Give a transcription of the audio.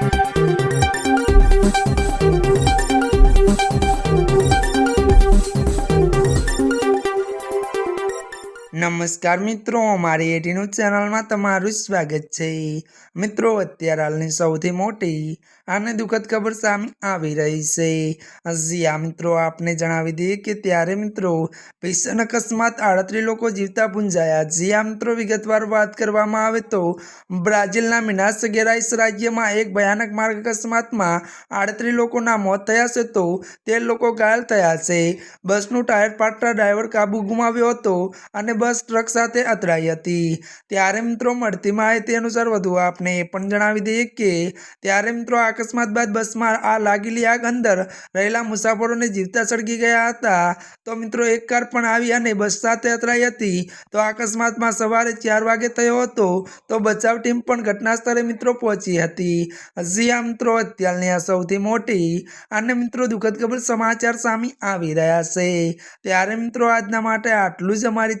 Thank you. નમસ્કાર મિત્રો અમારી એટીનું ચેનલમાં તમારું સ્વાગત છે. મિત્રો, અત્યારે હાલની સૌથી મોટી અને દુઃખદ ખબર સામે આવી રહી છે. આ મિત્રો, આપને જણાવી દઈએ કે ત્યારે મિત્રો ભીષણ અકસ્માત આડત્રીસ લોકો જીવતા પૂંજાયા જી આ મિત્રો, વિગતવાર વાત કરવામાં આવે તો બ્રાઝિલના મિનાસ ગેરાઇસ રાજ્યમાં એક ભયાનક માર્ગ અકસ્માતમાં આડત્રીસ લોકોના મોત થયા છે તો તેર લોકો ઘાયલ થયા છે. બસનું ટાયર પાટતા ડ્રાઈવર કાબુ ગુમાવ્યો હતો અને બસ ટ્રક સાથે અથડાઈ હતી. ત્યારે મિત્રો મળતી માહિતી અનુસાર વધુ આપને એ પણ જણાવી દઈએ કે, ત્યારે મિત્રો અકસ્માત બાદ બસમાં આ લાગેલી આગ અંદર રહેલા મુસાફરોને જીવતા સળગી ગયા હતા. તો મિત્રો એક કાર પણ આવી અને બસ સાથે અથડાઈ હતી. તો અકસ્માતમાં સવારે ચાર વાગે થયો હતો. તો બચાવ ટીમ પણ ઘટના સ્થળે મિત્રો પહોંચી હતી. હજી આ મિત્રો અત્યારની આ સૌથી મોટી અને મિત્રો દુઃખદ ખબર સમાચાર સામે આવી રહ્યા છે. ત્યારે મિત્રો આજના માટે આટલું જ અમારી